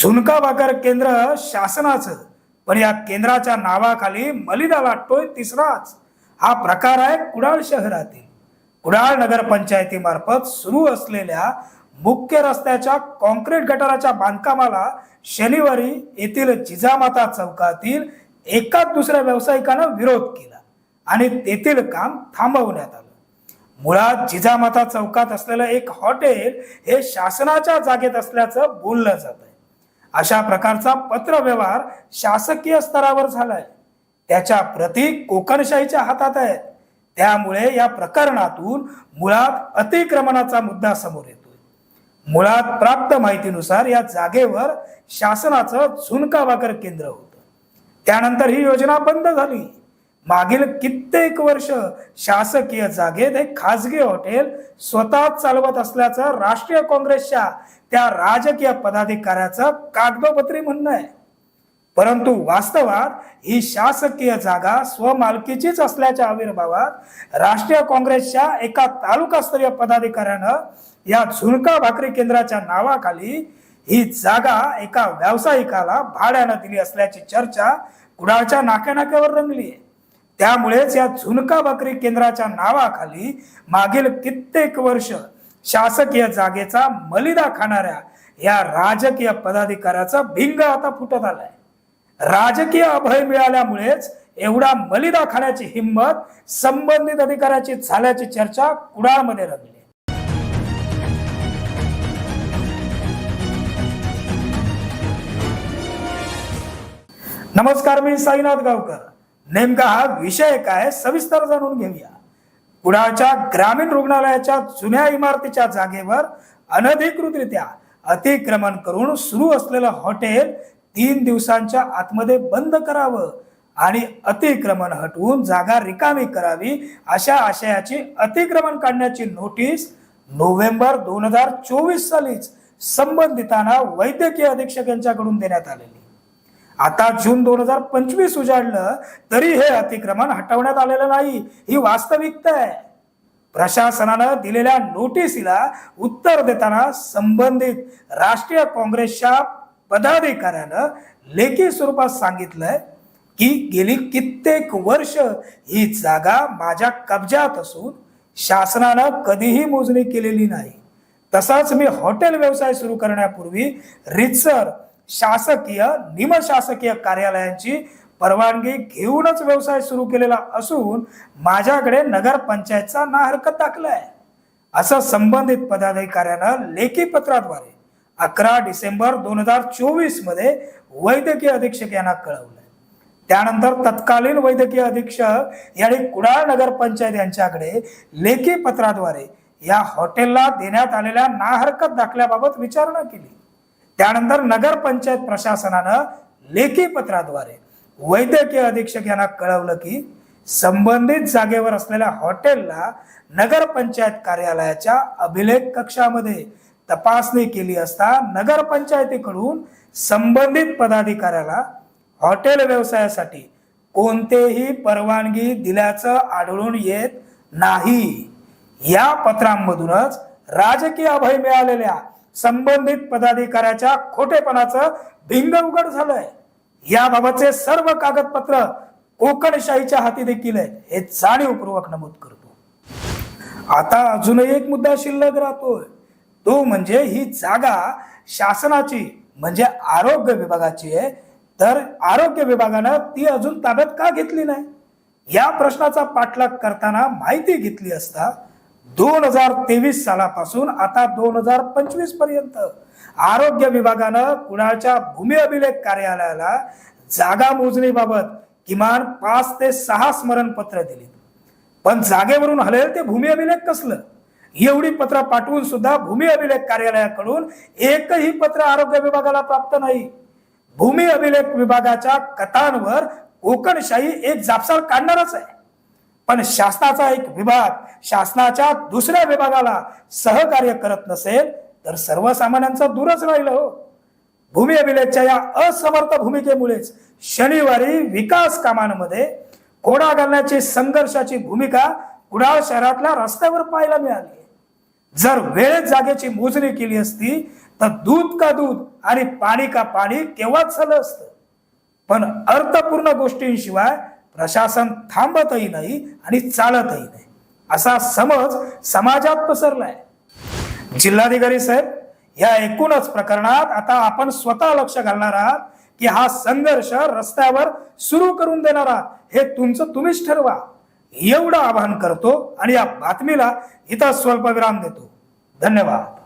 झुणका भाकर केंद्र शासनाचं. पण या केंद्राच्या नावाखाली मलिदा वाटतोय तिसराच. हा प्रकार आहे कुडाळ शहरातील. कुडाळ नगरपंचायतीमार्फत सुरू असलेल्या मुख्य रस्त्याच्या कॉन्क्रीट गटाराच्या बांधकामाला शनिवारी येथील जिजामाता चौकातील एकाच दुसऱ्या व्यावसायिकानं विरोध केला आणि तेथील काम थांबवण्यात आलं. मुळात जिजामाता चौकात असलेलं एक हॉटेल हे शासनाच्या जागेत असल्याचं बोललं जात आहे अशा प्रकारचा पत्रव्यवहार शासकीय स्तरावर झालाय. त्याच्या प्रती कोकणशाहीच्या हातात आहेत त्यामुळे या प्रकरणातून मुळात अतिक्रमणाचा मुद्दा समोर येतोय. मुळात प्राप्त माहितीनुसार या जागेवर शासनाचं झुणका भाकर केंद्र होतं. त्यानंतर ही योजना बंद झाली. मागील कित्येक वर्ष शासकीय जागेत हे खाजगी हॉटेल स्वतः चालवत असल्याचं राष्ट्रीय काँग्रेसच्या त्या राजकीय पदाधिकाऱ्याचं कागदोपत्री म्हणणं आहे. परंतु वास्तवात ही शासकीय जागा स्वमालकीचीच असल्याच्या आविर्भावात राष्ट्रीय काँग्रेसच्या एका तालुकास्तरीय पदाधिकाऱ्यानं या झुणका भाकरी केंद्राच्या नावाखाली ही जागा एका व्यावसायिकाला भाड्यानं दिली असल्याची चर्चा कुडाळच्या नाक्यानाक्यावर रंगली आहे. त्यामुळेच या झुणका भाकरी केंद्राच्या नावाखाली मागील कित्येक वर्ष शासकीय जागेचा मलिदा खाणाऱ्या या राजकीय पदाधिकाऱ्याचा भिंग आता फुटत आलाय. राजकीय अभय मिळाल्यामुळेच एवढा मलिदा खाण्याची हिंमत संबंधित अधिकाऱ्याची झाल्याची चर्चा कुडाळमध्ये रंगली. नमस्कार मी साईनाथ गावकर. नेमका हा विषय काय सविस्तर जाणून घेऊया. कुडाळच्या ग्रामीण रुग्णालयाच्या जुन्या इमारतीच्या जागेवर अनधिकृतरित्या अतिक्रमण करून सुरू असलेलं हॉटेल तीन दिवसांच्या आतमध्ये बंद करावं आणि अतिक्रमण हटवून जागा रिकामी करावी अशा आशयाची अतिक्रमण काढण्याची नोटीस नोव्हेंबर दोन हजार चोवीस सालीच संबंधितांना वैद्यकीय अधीक्षक यांच्याकडून देण्यात आलेली. आता जून दोन हजार पंचवीस उजाडलं तरी हे अतिक्रमण हटवण्यात आलेलं नाही. ही वास्तविकता आहे. प्रशासनानं दिलेल्या नोटिसीला उत्तर देताना संबंधित राष्ट्रीय काँग्रेसच्या पदाधिकाऱ्यानं लेखी स्वरूपात सांगितलंय की गेली कित्येक वर्ष ही जागा माझ्या कब्जात असून शासनानं कधीही मोजणी केलेली नाही. तसाच मी हॉटेल व्यवसाय सुरू करण्यापूर्वी रितसर शासकीय निमशासकीय कार्यालयांची परवानगी घेऊनच व्यवसाय सुरू केलेला असून माझ्याकडे नगरपंचायतचा ना हरकत आहे असं संबंधित पदाधिकाऱ्यानं लेखी पत्राद्वारे अकरा डिसेंबर दोन हजार चोवीसमध्ये वैद्यकीय अधीक्षक यांना कळवलंय. त्यानंतर तत्कालीन वैद्यकीय अधीक्षक यांनी कुडाळ नगरपंचायत यांच्याकडे लेखी पत्राद्वारे या हॉटेलला देण्यात आलेल्या नाहरकत दाखल्याबाबत विचारणा केली. त्यानंतर नगरपंचायत प्रशासनानं लेखी पत्राद्वारे वैद्यकीय अधीक्षक यांना कळवलं की संबंधित जागेवर असलेल्या हॉटेलला नगरपंचायत कार्यालयाच्या अभिलेख कक्षामध्ये तपासणी केली असता नगरपंचायतीकडून संबंधित पदाधिकाऱ्याला हॉटेल व्यवसायासाठी कोणतेही परवानगी दिल्याचं आढळून येत नाही. या पत्रांमधूनच राजकीय अभय मिळालेल्या संबंधित पदाधिकाऱ्याच्या खोटेपणाचं भिंग उघड झालंय. याबाबतचे सर्व कागदपत्र कोकणशाहीच्या हाती देखील आहेत. हे जाणीवपूर्वक नमूद करतो. आता अजूनही एक मुद्दा शिल्लक राहतोय. तो म्हणजे ही जागा शासनाची म्हणजे आरोग्य विभागाची आहे. तर आरोग्य विभागानं ती अजून ताब्यात का घेतली नाही? या प्रश्नाचा पाठलाग करताना माहिती घेतली असता दोन हजार तेवीस सालापासून आता दोन हजार पंचवीसपर्यंत आरोग्य विभागानं कुणाच्या भूमी अभिलेख कार्यालयाला जागा मोजणीबाबत किमान पाच ते सहा स्मरणपत्र दिली. पण जागेवरून हलेल ते भूमी अभिलेख कसलं? एवढी पत्र पाठवून सुद्धा भूमी अभिलेख कार्यालयाकडून एकही पत्र आरोग्य विभागाला प्राप्त नाही. भूमी अभिलेख विभागाच्या कथांवर कोकणशाही एक जापसाल काढणारच आहे. पण शासनाचा एक विभाग शासनाच्या दुसऱ्या विभागाला सहकार्य करत नसेल तर सर्वसामान्यांचा दूरच राहिलं हो. भूमी अभिलेखच्या या असमर्थ भूमिकेमुळेच शनिवारी विकास कामांमध्ये कोडा घालण्याची संघर्षाची भूमिका कुडाळ शहरातल्या रस्त्यावर पाहायला मिळाली. जर वेळेत जागेची मोजणी केली असती तर दूध का दूध आणि पाणी का पाणी केव्हाच झालं असतं? पण अर्थपूर्ण गोष्टींशिवाय प्रशासन थांबतही नाही आणि चालतही नाही. असा समज समाजात पसरलाय. जिल्हाधिकारी साहेब या एकूणच प्रकरणात आता आपण स्वतः लक्ष घालणार आहात की हा संघर्ष रस्त्यावर सुरू करून देणार आहात. हे तुमचं तुम्हीच ठरवा. एवढं आवाहन करतो आणि या बातमीला इथं स्वल्प विराम देतो. धन्यवाद.